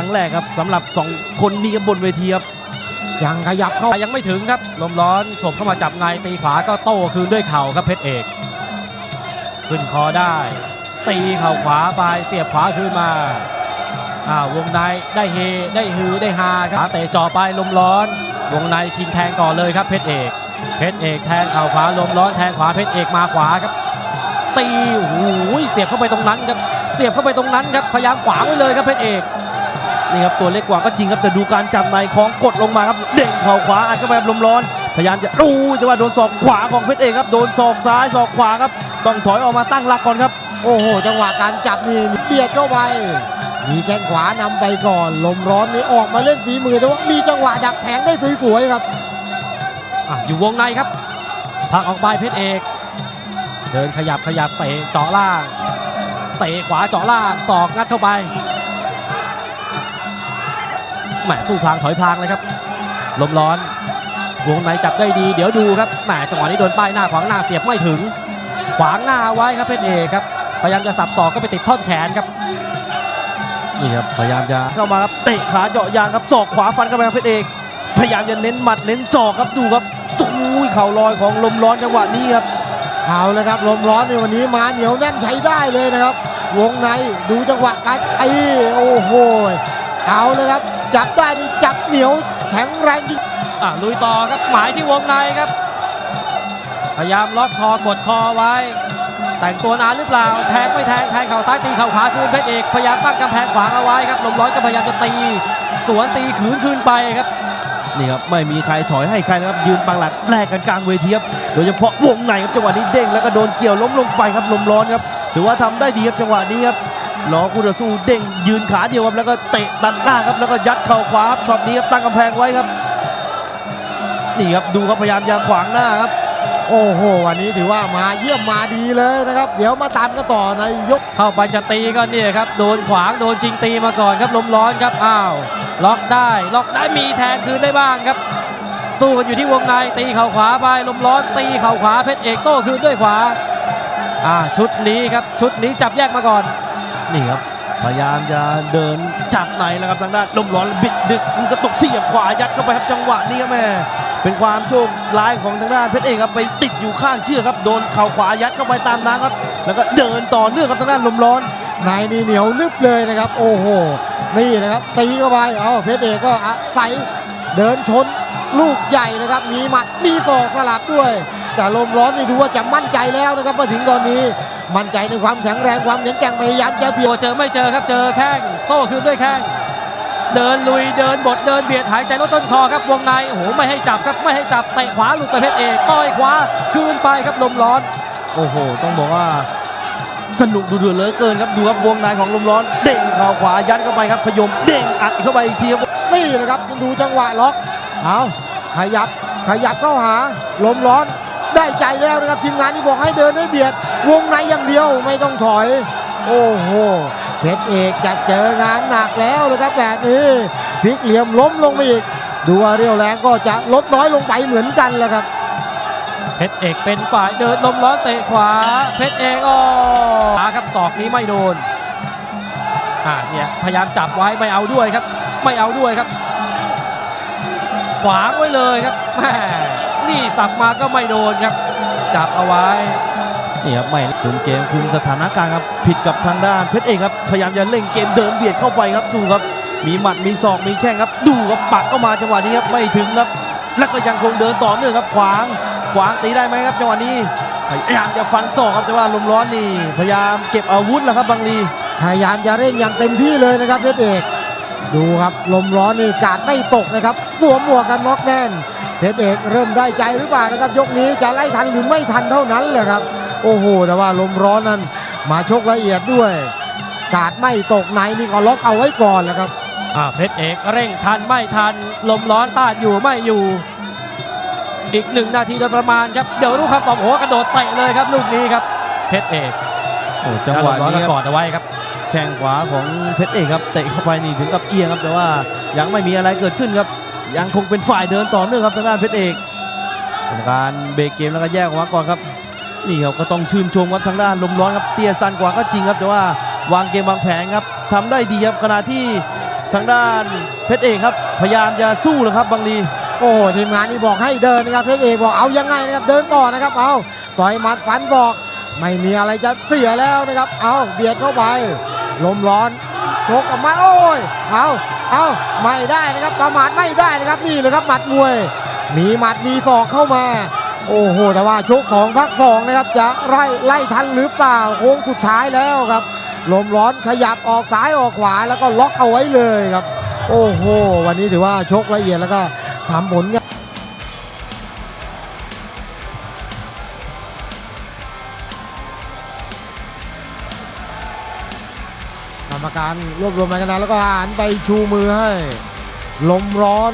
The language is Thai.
ครั้งแรกครับสำหรับสองคนนี้กับบนเวทีครับยังขยับเข้ายังไม่ถึงครับ ลมร้อนฉบเข้ามาจับในตีขวาก็โต้คืนด้วยเข่าครับเพชรเอก ขึ้นคอได้ ตีเข่าขวาไปเสียบขวาคืนมาอ่าวงในได้เฮได้ฮือได้ฮาครับขาเตะจ่อไปลมร้อน วงในชิงแทงก่อนเลยครับเพชรเอก เพชรเอกแทงเข่าขวาลมร้อนแทงขวาเพชรเอกมาขวาครับ ตีโอ้โหเสียบเข้าไปตรงนั้นครับเสียบเข้าไปตรงนั้นครับพยายามขวางไว้เลยครับเพชรเอก นี่ครับตัวเล็กกว่าก็จริงครับแต่ดูการจับในของกดลงมาครับเด้งเข่าขวาอัดเข้าไปแบบลมร้อน พยายามจะอู้ยแต่ว่าโดนศอกขวาของเพชรเอกครับโดนศอกซ้ายศอกขวาครับต้องถอยออกมาตั้งหลักก่อนครับ โอ้โหจังหวะการจับนี่เบียดเข้าไปมีแข้งขวานำไปก่อน ลมร้อนนี่ออกมาเล่นฝีมือแต่ว่ามีจังหวะดักแทงได้สวยๆครับอะอยู่วงในครับผลักออกไปเพชรเอก เดินขยับขยับเตะเจาะล่างเตะขวาเจาะล่างศอกงัดเข้าไป แหมสู้พลางถอยพลางเลยครับลมร้อนวงในจับได้ดี เดี๋ยวดูครับแหมจังหวะนี้โดนป้ายหน้าขวางหน้าเสียบไม่ถึง ขวางหน้าไว้ครับเพชรเอกครับพยายามจะสับศอกก็ไปติดท่อนแขนครับนี่ครับพยายามจะเข้ามาครับเตะขาเจาะยางครับศอกขวาฟันเข้าไปครับเพชรเอกพยายามจะเน้นหมัดเน้นศอกครับดูครับตุ้ยเข่าลอยของลมร้อนจังหวะนี้ครับเอาเลยครับลมร้อนในวันนี้มาเหนียวแน่นใช้ได้เลยนะครับ วงในดูจังหวะการตีโอ้โหเอาเลยครับ จับได้นี่จับเหนียวแข็งแรงจริงอะลุยต่อครับหมายที่วงในครับ พยายามล็อกคอกดคอไว้ แต่งตัวนานหรือเปล่า แทงไม่แทงแทงเข่าซ้ายตีเข่าขวาคืนเพชรเอกพยายามตั้งกำแพงขวางเอาไว้ครับลมร้อนก็พยายามจะตี สวนตีขืนคืนไปครับนี่ครับไม่มีใครถอยให้ใครนะครับยืนปังหลักแลกกันกลางเวทีครับโดยเฉพาะวงในครับจังหวะนี้เด้งแล้วก็โดนเกี่ยวล้มลงไปครับลมร้อนครับถือว่าทำได้ดีครับจังหวะนี้ครับ ล้อคู่ต่อสู้เด้งยืนขาเดียวครับแล้วก็เตะตัดล่างครับแล้วก็ยัดเข่าขวาครับช็อตนี้ครับตั้งกำแพงไว้ครับ นี่ครับดูครับพยายามจะขวางหน้าครับ โอ้โห วันนี้ถือว่ามาเยี่ยมมาดีเลยนะครับ เดี๋ยวมาตามกันต่อในยกเข้าไปจะตีก็เนี่ยครับ โดนขวางโดนชิงตีมาก่อนครับลมร้อนครับอ้าวล็อกได้ล็อกได้มีแทงคืนได้บ้างครับ สู้กันอยู่ที่วงในตีเข่าขวาไปลมร้อน ตีเข่าขวาเพชรเอกโต้คืนด้วยขวาอ่าชุดนี้ครับชุดนี้จับแยกมาก่อน นี่ครับพยายามจะเดินจับในแล้วครับทางด้านลมร้อนบิดดึกกระตุกเสียบขวายัดเข้าไปครับจังหวะนี้ครับแม่เป็นความโชคร้ายของทางด้านเพชรเอกครับไปติดอยู่ข้างเชือกครับโดนเข่าขวายัดเข้าไปตามน้ำครับ แล้วก็เดินต่อเนื่องครับทางด้านลมร้อนในนี่เหนียวนึบเลยนะครับ โอ้โหนี่นะครับตีเข้าไปเอาเพชรเอกก็อาศัย เดินชนลูกใหญ่นะครับ มีหมัดมีศอกสลับด้วย แต่ลมร้อนนี่ดูว่าจะมั่นใจแล้วนะครับมาถึงตอนนี้มั่นใจในความแข็งแรงความแข็งแกร่งพยายามจะเบียดตัวเจอไม่เจอครับเจอแข้งโต้คืนด้วยแข้งเดินลุยเดินบดเดินเบียดหายใจลดต้นคอครับวงในโอ้โหไม่ให้จับครับไม่ให้จับเตะขวาหลุดไปเพชรเอกต่อยขวาคืนไปครับลมร้อน โอ้โห ต้องบอกว่าสนุกดูเดือดเหลือเกินครับดูครับวงในของลมร้อน เด้งเข่าขวายัดเข้าไปครับขยมเด้งอัดเข้าไปอีกทีครับ นี่นะครับดูจังหวะล็อกเอาขยับขยับเข้าหาลมร้อนได้ใจแล้วนะครับทีมงานที่บอกให้เดินให้เบียด วงในอย่างเดียวไม่ต้องถอย โอ้โหเพชรเอกจะเจองานหนักแล้วเลยครับแบบนี้พลิกเหลี่ยมล้มลงไปอีก ดูว่าเรี่ยวแรงก็จะลดน้อยลงไปเหมือนกันแหละครับเพชรเอกเป็นฝ่ายเดินลมร้อนเตะขวา เพชรเอกอ๋อขาครับศอกนี้ไม่โดนอ่าเนี่ยพยายามจับไว้ไม่เอาด้วยครับ ไม่เอาด้วยครับ ขวางไว้เลยครับแม่นี่สับมาก็ไม่โดนครับ จับเอาไว้นี่ครับไม่คุมเกมคุมสถานการณ์ครับผิดกับทางด้านเพชรเอกครับพยายามจะเล่นเกมเดินเบียดเข้าไปครับดูครับ มีหมัดมีศอกมีแข้งครับ ดูครับปักเข้ามาจังหวะนี้ครับไม่ถึงครับ แล้วก็ยังคงเดินต่อเนื่องครับ ขวางขวางตีได้ไหมครับจังหวะนี้พยายามจะฟันศอกครับแต่ว่าลมร้อนนี่ พยายามเก็บอาวุธแล้วครับบางลีพยายามจะเร่งอย่างเต็มที่เลยนะครับเพชรเอก ดูครับลมร้อนนี่กาดไม่ตกนะครับสวมหมวกกันน็อกแน่นเพชรเอกเริ่มได้ใจหรือเปล่านะครับ ยกนี้จะไล่ทันหรือไม่ทันเท่านั้นแหละครับ โอ้โห แต่ว่าลมร้อนนั้นมาชกละเอียดด้วย กาดไม่ตกในนี่ก็ล็อกเอาไว้ก่อนแหละครับอ่าเพชรเอกเร่งทันไม่ทัน ลมร้อนต้านอยู่ไม่อยู่ อีกหนึ่งนาทีโดยประมาณครับเดี๋ยวรู้ครับตอบโอ้โหกระโดดเตะเลยครับลูกนี้ครับเพชรเอกโอ้จังหวะลมร้อนนี้ก็ครับกอดเอาไว้ครับ แข้งขวาของเพชรเอกครับเตะเข้าไปนี่ถึงกับเอียงครับแต่ว่ายังไม่มีอะไรเกิดขึ้นครับ ยังคงเป็นฝ่ายเดินต่อเนื่องครับทางด้านเพชรเอกกรรมการเบรกเกมแล้วก็แยกออกมาก่อนครับนี่ครับก็ต้องชื่นชมครับทางด้านลมร้อนครับเตี้ยสั้นกว่าก็จริงครับ แต่ว่าวางเกมวางแผนครับทำได้ดีครับขณะที่ทางด้านเพชรเอกครับ พยายามจะสู้แล้วครับบางลีโอ้ทีมงานนี่บอกให้เดินนะครับเพชรเอกบอกเอายังไงนะครับเดินต่อนะครับเอาต่อยหมัดฟันศอกไม่มีอะไรจะเสียแล้วนะครับ เอาเบียดเข้าไป ลมร้อนโชกกลับมาโอ้ยเอาเอาไม่ได้นะครับประมาทไม่ได้นะครับนี่เลยครับหมัดมวย มีหมัดมีศอกเข้ามา โอ้โหแต่ว่าชกสองพักสองนะครับจะไล่ไล่ทันหรือเปล่าโค้งสุดท้ายแล้วครับลมร้อนขยับออกซ้ายออกขวาแล้วก็ล็อกเอาไว้เลยครับ โอ้โห วันนี้ถือว่าชกละเอียดแล้วก็ทำผลงาน รรมการรวบรวมมาขนนะแล้วก็หันไปชูมือให้ ลมร้อน